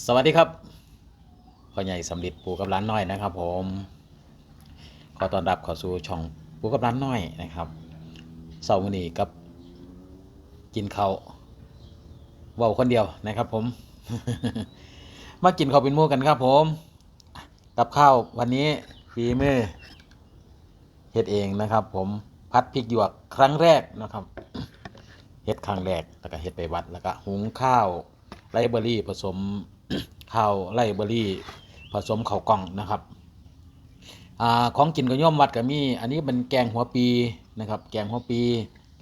สวัสดีครับพ่อใหญ่สำลิดปูกับร้านน้อยนะครับ ผมขอต้อนรับเข้าสู่ช่องปูกับร้านน้อยนะครับเสาร์วันนี้กับกินเขาวเว้าคนเดียวนะครับ ผม มากินข้าวเป็นมู่กันครับ ผม กับข้าววันนี้ฝีมือเฮ็ดเองนะครับ ผมพัดพริกหยวกครั้งแรกนะครับเฮ็ดครั้งแรกแล้วก็เฮ็ดไปวัดแล้วก็หุงข้าวไรเบอรี่ผสม ข้าวไรเบอรี่ ผสมข้าวกล่องนะครับอ่าของกินก็ย่อมวัดก็มี อันนี้เป็นแกงหัวปีนะครับ แกงหัวปี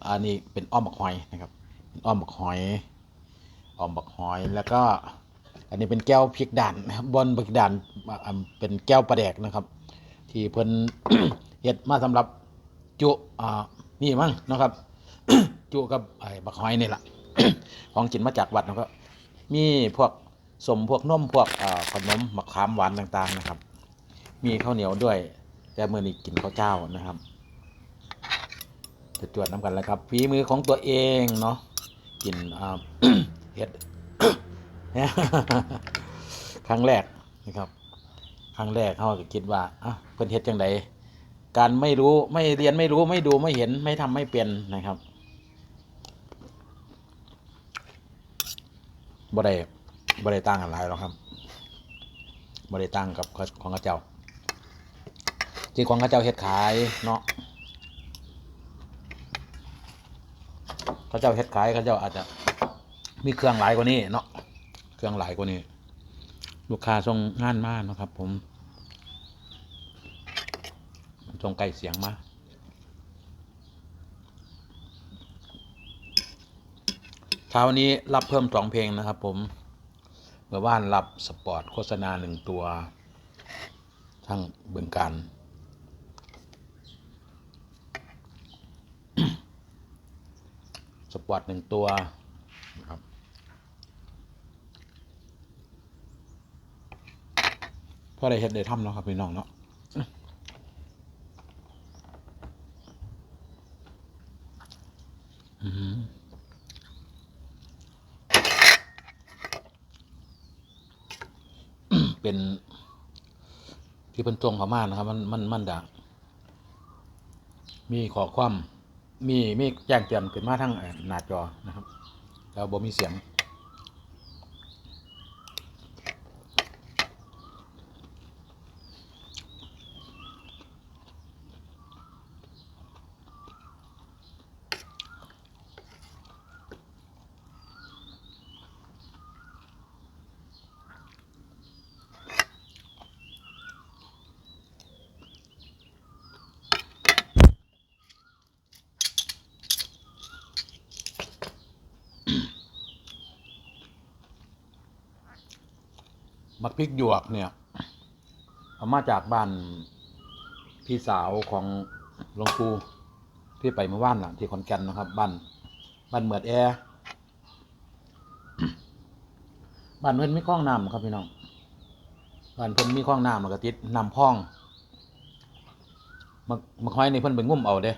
อันนี้เป็นอ้อมบักหอยนะครับเป็นอ้อมบักหอยอ้อมบักหอยแล้วก็ อันนี้เป็นแก้วพริกด่านนะครับบนพริกด่านเป็นแก้วปลาแดกนะครับ ที่เพิ่นเฮ็ดมาสำหรับจุอ่านี่มั้งนะครับจุกับไอ้บักหอยนี่แหละของกินมาจากวัดแล้วก็มีพวก สมพวกนมพวกขนมมะขามหวานต่างๆนะครับ มีข้าวเหนียวด้วย แต่เมื่อนี้กินข้าวเจ้านะครับจะจวดน้ำกันแล้วครับฝีมือของตัวเองเนาะกินอ่าเห็ดครั้งแรกนะครับ ครั้งแรกเขาก็คิดว่าอะเพิ่นเฮ็ดจังไดการไม่รู้ไม่เรียนไม่รู้ไม่ดูไม่เห็นไม่ทำไม่เป็นนะครับบ่ได้ บ่ได้ตั้งกันหลายหรอกครับบ่ได้ตั้งกับของข้าเจ้า ที่ของข้าเจ้าเฮ็ดขายเนาะข้าเจ้าเฮ็ดขายข้าเจ้าอาจจะมีเครื่องหลายกว่านี้เนาะเครื่องหลายกว่านี้ ลูกค้าส่งงานมาเนะครับ ผมส่งไก่เสียงมาเช้านี้รับเพิ่มสองเพลงนะครับผม เมื่อว่านรับสปอร์ตโฆษณาหนึ่งตัวทั้งเบืองการสปอร์ตหนึ่งตัวนะครับพอได้เห็ดได้ทำแล้วครับพี่น้องเนาะอื้อหือ เป็น ที่เป็นตรงเขามากนะครับ มันมันมันดังมีขอความมีมีแจ้งเตือนขึ้นมาทั้งหน้าจอนะครับ แล้วบ่มีเสียง มักพริกหยวกเนี่ย เอามาจากบ้านพี่สาวของหลวงปู่ที่ไปเมื่อวานน่ะที่ขอนแก่นนะครับ บ้านบ้านเหมือดแอร์บ้านเพิ่นมีคลองน้ำครับพี่น้องบ้านเพิ่นมีคลองน้ำแล้วก็ติดน้ำพองมักมักหอยในเพิ่นไปงุ่มเอาเด้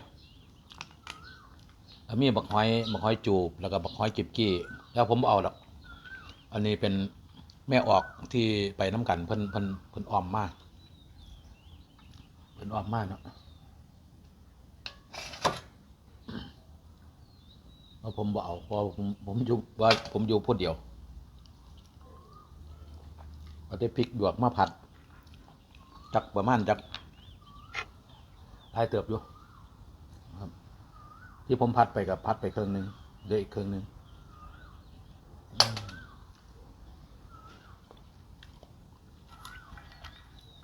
แล้วมีบักหอยบักหอยจูบแล้วก็บักหอยจิบกี้ แล้วผมเอาดอก อันนี้เป็น แม่ออกที่ไปน้ำกันเพิ่นเพิ่นเพิ่นออมมากเพิ่นออมมากเนาะเพราะผมบ่เอาเพราะผมผมอยู่ว่าผมอยู่ผู้เดียวเอาได้พริกหยวกมาผัด จักประมาณจักลายเติบอยู่ครับ ที่ผมพัดไปกับพัดไปเครื่องหนึงเหลืออีกเครื่องหนึง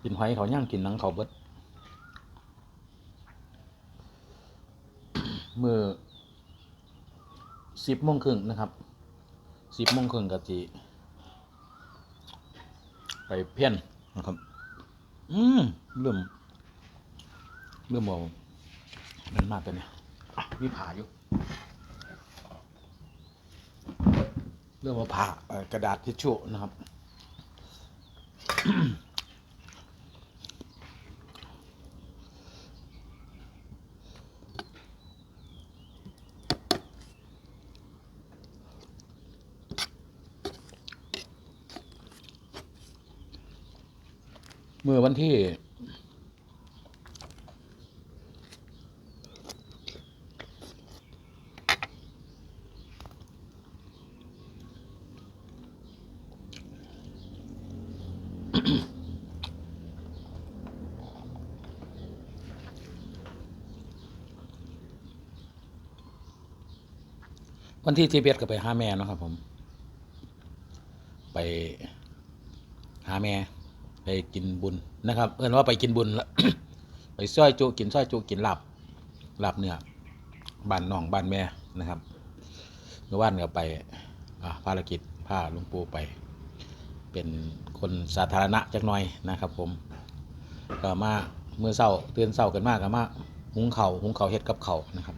กินหอยเขาย่างกินหนังเขาเบิดมือสิบโมงครึ่งนะครับสิบโมงครึ่งกะจีไปเพี้ยนนะครับ อืมเริ่มเริ่มมองมันมากแต่เนี่ยมีผ่าอยู่ เริ่มมาผ่ากระดาษทิชชู่นะครับ เมื่อวันที่วันที่ทีเบียก็ไปหาแม่เนาะครับผม ไปหาแม่ ไปกินบุญนะครับ เอิ้นว่าไปกินบุญไปซอยจุกินซอยจุกินหลาบหลาบเนื้อบ้านน้องบ้านแม่นะครับเมื่อวานก็ไปอ่าภารกิจพาลุงปู่ไป เป็นคนสาธารณะจักหน่อยนะครับ ผมก็มาเมื่อเช้าเตื่นเช้ากันมากก็มาหุงเขาวหุงเข่าเฮ็ดกับเขานะครับ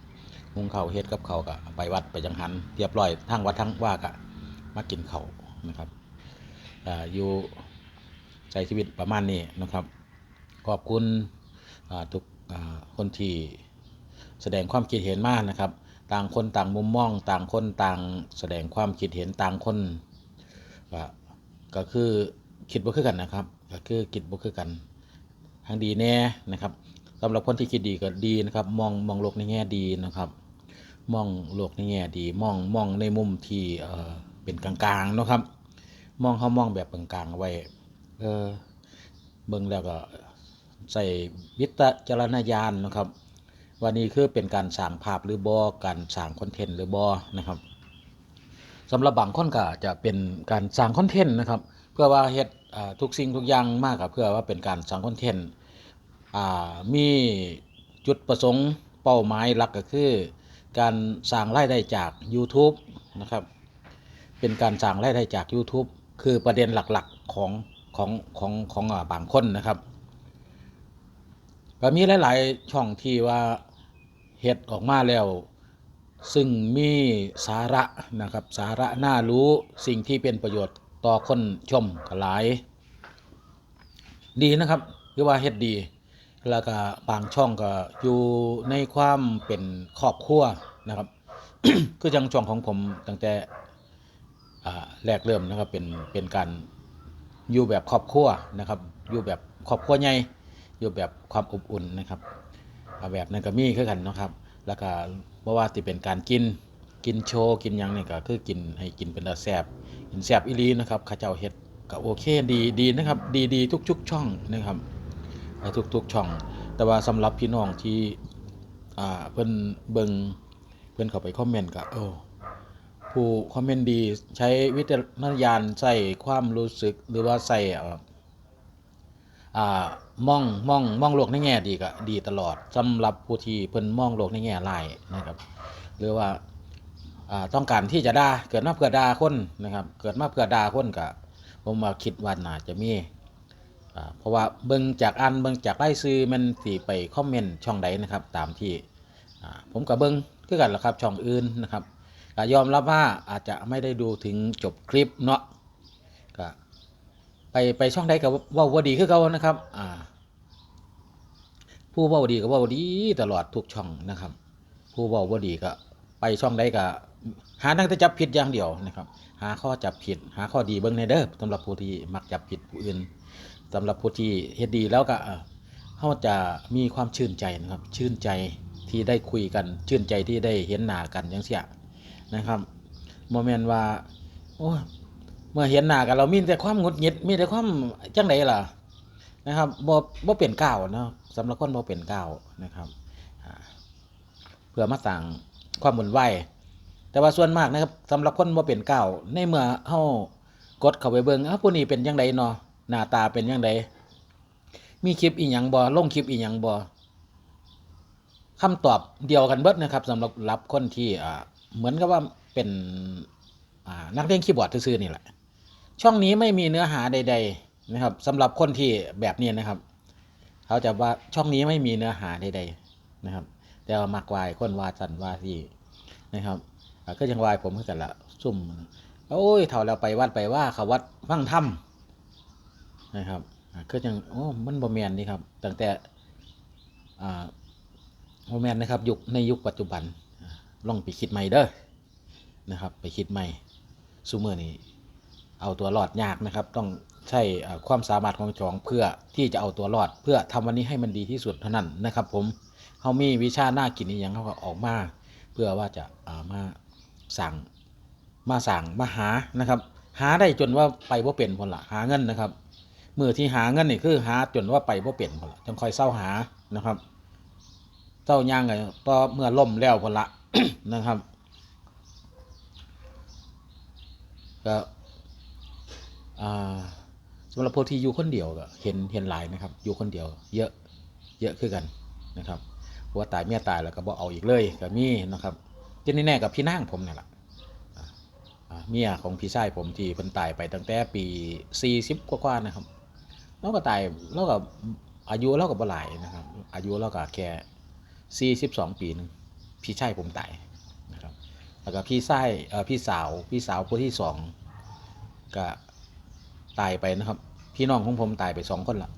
หุงเข่าเฮ็ดกับเขาก็ไปวัดไปจังหันเรียบร้อยทั้งวัดทั้งว่าก็มากินเขานะครับออยู่ ใช้ชีวิตประมาณนี้นะครับ ขอบคุณทุกคนที่แสดงความคิดเห็นมากนะครับ ต่างคนต่างมุมมอง ต่างคนต่างแสดงความคิดเห็นต่างคนก็คือคิดบ่คือกันนะครับ ก็คือคิดบ่คือกันทางดีแน่นะครับสำหรับคนที่คิดดีก็ดีนะครับ มองมองโลกในแง่ดีนะครับ มองโลกในแง่ดี มองมองในมุมที่เป็นกลางๆนะครับ มองเขามองแบบกลางๆไว้ เออเบิ่งแล้วก็ใส่วิจารณญาณนะครับ ว่านี่คือเป็นการสร้างภาพหรือบอการสร้างคอนเทนต์หรือบอนะครับสำหรับบางคนก็จะเป็นการสร้างคอนเทนต์นะครับ เพื่อว่าเฮ็ดทุกสิ่งทุกอย่างมากกับเพื่อว่าเป็นการสร้างคอนเทนต์มีจุดประสงค์เป้าหมายหลักก็คือ การสร้างรายได้จาก YouTube นะครับ เป็นการสร้างรายได้จาก YouTube คือประเด็นหลักๆของ ของของของอ่าบางคนนะครับก็มีหลาย ๆ ช่องที่ว่าเฮ็ดออกมาแล้ว ซึ่งมีสาระนะครับสาระน่ารู้สิ่งที่เป็นประโยชน์ต่อคนชมก็หลาย ดีนะครับหรือว่าเฮ็ดดีแล้วก็บางช่องก็อยู่ในความเป็นครอบครัวนะครับ คือจังช่องของผมตั้งแต่แรกเริ่มนะครับเป็นเป็นการ อยู่แบบครอบครัวนะครับ อยู่แบบครอบครัวใหญ่อยู่แบบความอบอุ่นนะครับแบบนั้นก็มีคือกันนะครับ แล้วก็เพราะว่าที่เป็นการกินกินโชว์กินยังนี่ก็คือกินให้กินเป็นแซ่บกินแซ่บอีลีนะครับข้าเจ้าเฮ็ดก็โอเคดีดีนะครับ ดีดีทุกๆช่องนะครับทุกๆช่อง แต่ว่าสำหรับพี่น้องที่เพิ่นเบิงเพิ่นเข้าไปคอมเมนต์ก็เออ ผู้คอมเมนต์ดีใช้วิจารณญาณใส่ความรู้สึกหรือว่าใส่เอ่ออ่ามองมองมองโลกในแง่ดีก็ดีตลอดสำหรับผู้ที่เพิ่นมองโลกในแง่ร้ายนะครับ หรือว่าต้องการที่จะด่าเกิดมาเพื่อด่าคนนะครับ เกิดมาเพื่อด่าคนก็ผมว่าคิดว่าน่าจะมีเพราะว่าเบิ่งจากอันเบิ่งจากไล่ซื้อมันสิไปคอมเมนต์ช่องใดนะครับ ตามที่ผมกับเบิ่งคือกันแหละครับช่องอื่นนะครับ ก็ยอมรับว่าอาจจะไม่ได้ดูถึงจบคลิปเนาะก็ไปไปช่องใดก็เว่าว่าดีคือเขานะครับ อ่า ผู้ว่าดีก็เว่าดีตลอดทุกช่องนะครับ ผู้ว่าว่าดีก็ไปช่องใดก็หาทางแต่จับผิดอย่างเดียวนะครับ หาข้อจับผิด หาข้อดีเบิ่งในเด้อสำหรับผู้ที่มักจับผิดผู้อื่นสำหรับผู้ที่เฮ็ดดีแล้วก็เขาจะมีความชื่นใจนะครับ ชื่นใจที่ได้คุยกัน ชื่นใจที่ได้เห็นหน้ากันจังเสีย นะครับโมเมนต์ว่าโอ้เมื่อเห็นหน้ากันเรามีแต่ความงุดหงิดมีแต่ความจังไดล่ะนะครับบ่บ่เป็นก้าวเนาะสำหรับคนบ่เป็นก้าวนะครับเพื่อมาสั่งความหมุนไหวแต่ว่าส่วนมากนะครับสำหรับคนบ่เป็นก้าวในเมื่อเฮากดเข้าไปเบิ่งอ้าวผู้นี้เป็นจังไดเนาะหน้าตาเป็นยังไงมีคลิปอีหยังบ่ลงคลิปอีหยังบ่คำตอบเดียวกันเบิดนะครับสำหรับรับคนที่อ่า เหมือนกับว่าเป็นนักเล่นคีย์บอร์ดซื่อๆนี่แหละ ช่องนี้ไม่มีเนื้อหาใด ๆ นะครับสำหรับคนที่แบบนี้นะครับ เขาจะว่าช่องนี้ไม่มีเนื้อหาใด ๆนะครับ แต่ว่ามักวายคนวาสันวาที่นะครับก็ยังวายผมคือกันละซุ่มโอ้ยเท่าแล้วไปวัดไปว่าเขาวัดฟังถ้ำนะครับอ่าคือจังโอ้มันบ่แมนนี่ครับตั้งแต่อ่าบ่แมนนะครับยุคในยุคปัจจุบัน ลองไปคิดใหม่เด้อนะครับ ไปคิดใหม่ซูเมอร์นี่เอาตัวรอดยากนะครับ ต้องใช้ความสามารถของจองเพื่อที่จะเอาตัวรอด เพื่อทำวันนี้ให้มันดีที่สุดเท่านั้นนะครับ ผมเขามีวิชาหน้ากินอหย่างเขาก็ออกมา เพื่อว่าจะามาสั่งมาสั่งมาหานะครับ หาได้จนว่าไปบ่เป็นพนละหาเงินนะครับมือที่หาเงินนี่คือหาจนว่าไปบ่เป็นพนละจังคอยเศร้าหานะครับเศร้าย่างไงต่อเมื่อล่มแล้วพนละ นะครับก็สำหรับผู้ที่อยู่คนเดียวก็เห็นเห็นหลายนะครับ อยู่คนเดียว เยอะเยอะขึ้นกันนะครับเพราะว่าตายเมียตายแล้วก็บ่เอาอีกเลยก็มีนะครับที่แน่ๆกับพี่นางผมเนี่ยแหละเมียของพี่ชายผมที่เพิ่นตายไปตั้งแต่ปี40กว่าๆนะครับเราก็ตายเราก็อายุเราก็บ่หลายนะครับ อายุเราก็แค่42ปีหนึง พี่ชายผมตายนะครับแล้วก็พี่ชายเอ่อพี่สาวพี่สาวคนที่สองก็ตายไปนะครับ พี่น้องของผมตายไปสองคนละ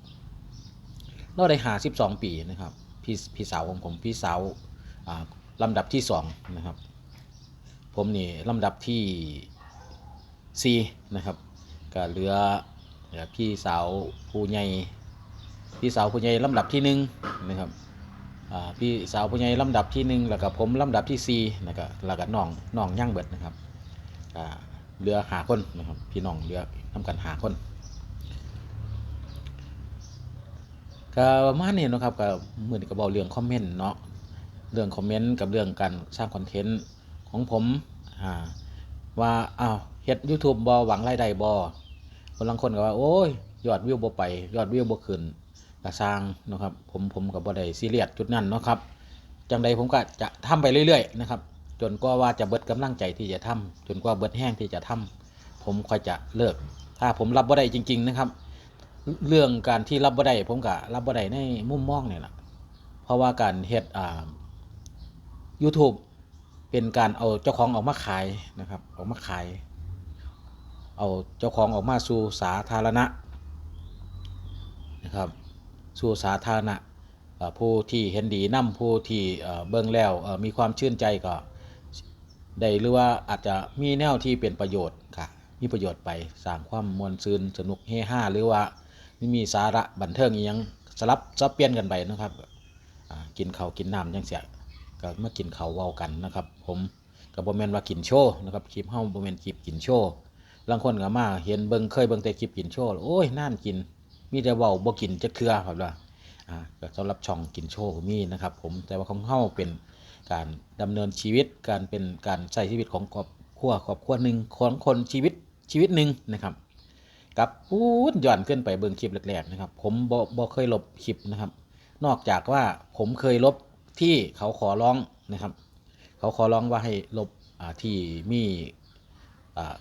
เราได้หา12ปีนะครับพี่พี่สาวของผมพี่สาวลำดับที่สองนะครับ ผมนี่ลำดับที่4นะครับก็เหลือพี่สาวผู้ใหญ่พี่สาวผู้ใหญ่ลำดับที่หนึ่งนะครับ พี่สาวผู้ใหญ่ลำดับที่หนึ่งแล้วก็ผมลำดับที่สี่นะครับแล้วก็น้องน้องย่างเบิดนะครับเหลือหาคนนะครับพี่น้องเหลือทำกันหาคนก็มาณนี้เนะครับก็มือนี้ก็บอกเรื่องคอมเมนต์เนาะเรื่องคอมเมนต์กับเรื่องการสร้างคอนเทนต์ของผมว่าอ้าวเฮ็ด YouTube บ่หวังรายได้บ่คนลังคนก็ว่าโอ้ยยอดวิวบ่ไปยอดวิวบ่ขึ้น ก็สร้างนะครับผมผมก็บ่ได้ซีเรียสจุดนั้นเนาะครับจังใดผมก็จะทำไปเรื่อยๆนะครับจนกว่าว่าจะเบิดกำลังใจที่จะทำจนกว่าเบิดแห้งที่จะทำผมค่อยจะเลิก ถ้าผมรับบ่ได้จริง ๆนะครับ เรื่องการที่รับบ่ได้ผมก็รับบ่ได้ในมุมมองเนี่แหละเพราะว่าการเฮ็ดอ่า YouTube เป็นการเอาเจ้าของออกมาขายนะครับออกมาขาย เอาเจ้าของออกมาสู่สาธารณะนะครับ สู่สาธารณะผู้ที่เห็นดีนํผู้ที่เบิ่งแล้วมีความชื่นใจก็ได้หรือว่าอาจจะมีแนวที่เป็นประโยชน์ค่ะมีประโยชน์ไปสร้างความมวลซืนสนุกเฮฮาหรือว่ามีสาระบันเทิงอีหยังสลับซับเปลี่ยนกันไปนะครับกินข้าวกินน้ำจังเสียก็มากินเขาวเว้ากันนะครับ ผมกับ่แมนว่ากินโชว์นะครับคลิปเฮาบ่แมนคลิปกินโชว์บางคนก็มาเห็นเบิงเคยเบิงแต่คลิปกินโชว์โอ้ยน่านกิน มีแต่เว้าบ่กินจักเทื่อครับว่าอ่าก็สำหรับช่องกินโชว์มีนะครับ ผมแต่ว่าของเฮาเป็นการดำเนินชีวิตการเป็นการใช้ชีวิตของครอบครัวครอบครัวหนึ่งของคนชีวิตชีวิตหนึ่งนะครับกับพูดย้อนขึ้นไปเบิ่งคลิปแรกๆนะครับ ผมบ่บ่เคยลบคลิปนะครับ นอกจากว่าผมเคยลบที่เขาขอร้องนะครับ เขาขอร้องว่าให้ลบอ่าที่มีอ่า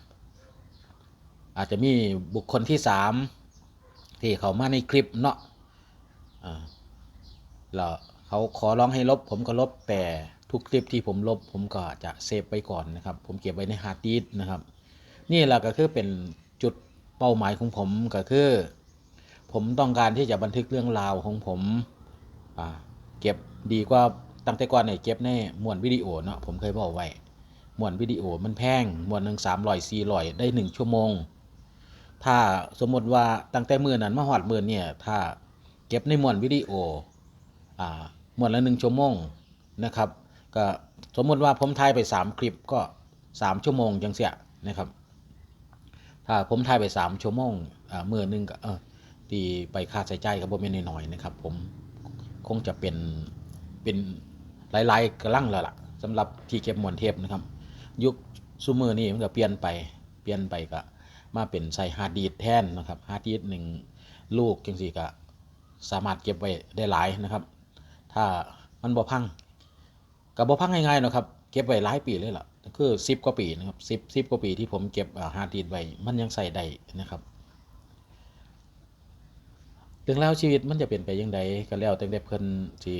อาจจะมีบุคคลที่สาม ที่เขามาในคลิปเนาะอ่าแล้วเขาขอร้องให้ลบ ผมก็ลบแต่ทุกคลิปที่ผมลบ ผมก็จะเซฟไปก่อนนะครับ ผมเก็บไว้ในฮาร์ดดิสก์นะครับ นี่แหละก็คือเป็นจุดเป้าหมายของผมก็คือ ผมต้องการที่จะบันทึกเรื่องราวของผมเก็บดีกว่าตั้งแต่ก่อนเนี่ยเก็บในมวนวิดีโอเนาะผมเคยบอกไว้มวนวิดีโอมันแพงมวนหนึ่งสามร้อยสี่ร้อยได้หนึ่งชั่วโมง ถ้าสมมติว่าตั้งแต่มือนั้นมาหอดมือเนี่ยถ้าเก็บในมวนวิดีโออ่ามวนละหนึ่งชั่วโมงนะครับ ก็สมมติว่าผมถ่ายไปสามคลิปก็สามชั่วโมงจังเสียนะครับ ถ้าผมถ่ายไปสามชั่วโมงอ่ามือนึงก็เออตีไปค่าใช้จ่ายก็บ่แม่นน้อยๆนะครับ ผมคงจะเป็นเป็นหลายๆกระลังแล้วล่ะสำหรับที่เก็บมวลเทปนะครับ ยุคซูมือนี่มันก็เปลี่ยนไปเปลี่ยนไปก็ มาเป็นใส่ฮาร์ดดิสแทนนะครับฮาร์ดดิสหนึ่งลูกจังสี่ก็สามารถเก็บไว้ได้หลายนะครับ ถ้ามันบ่พังกับบ่พังง่ายๆนะครับ เก็บไว้หลายปีเลยล่ะคือสิบกว่าปีนะครับสิบสิบกว่าปีที่ผมเก็บฮาร์ดดิสไว้มันยังใส่ได้นะครับเรื่องราวชีวิตมันจะเป็นไปยังไงก็แล้วแต่เพิ่นที่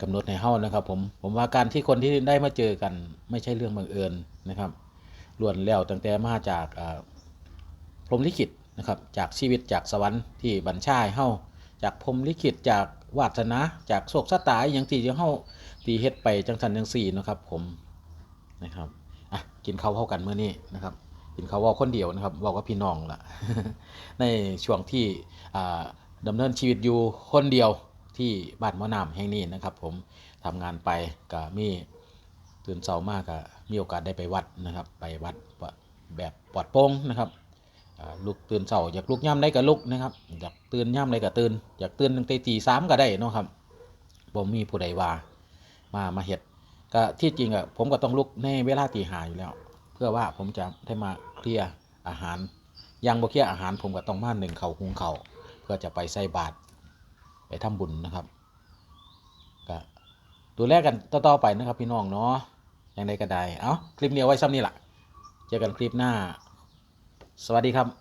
กำหนดให้เฮานะครับผมผมว่าการที่คนที่ได้มาเจอกันไม่ใช่เรื่องบังเอิญนะครับ ล้วนแล้วตั้งแต่มาจากพรหมลิขิตนะครับจากชีวิตจากสวรรค์ที่บัญชาให้เฮาจากพรหมลิขิตจากวาสนาจากโชคชะตาอย่างที่เฮาที่เฮ็ดไปจังสันจังสี่นะครับผมนะครับอะกินข้าวเฮากันเมื้อนี้นะครับกินข้าวว่าคนเดียวนะครับว่ากับพี่น้องละในช่วงที่อ่าดำเนินชีวิตอยู่คนเดียวที่บ้านมอนามแห่งนี้นะครับ ผมทำงานไปก็มี ตื่นเช้ามากก็มีโอกาสได้ไปวัดนะครับ ไปวัดแบบปลอดโปร่งนะครับอ่าลุกตื่นเช้าอยากลุกย่ำได้ก็ลุกนะครับอยากตื่นย่ำได้ก็ตื่นอยากตื่นตั้งแต่ตีสามก็ได้นะครับผมมีผู้ใดว่ามามาเฮ็ดก็ที่จริงอะผมก็ต้องลุกในเวลาตีหาอยู่แล้ว เพื่อว่าผมจะได้มาเคลียร์อาหารยังบ่เคลียร์อาหารผมก็ต้องมาหนึ่งเขาหุงเขาเพื่อจะไปใส่บาตรไปทำบุญนะครับก็ดูแลกันต่อๆไปนะครับพี่น้องเนาะ ย่างใดก็ได้ เอาคลิปนี้เอาไว้ซ้ำนี่แหละเจอกันคลิปหน้า สวัสดีครับ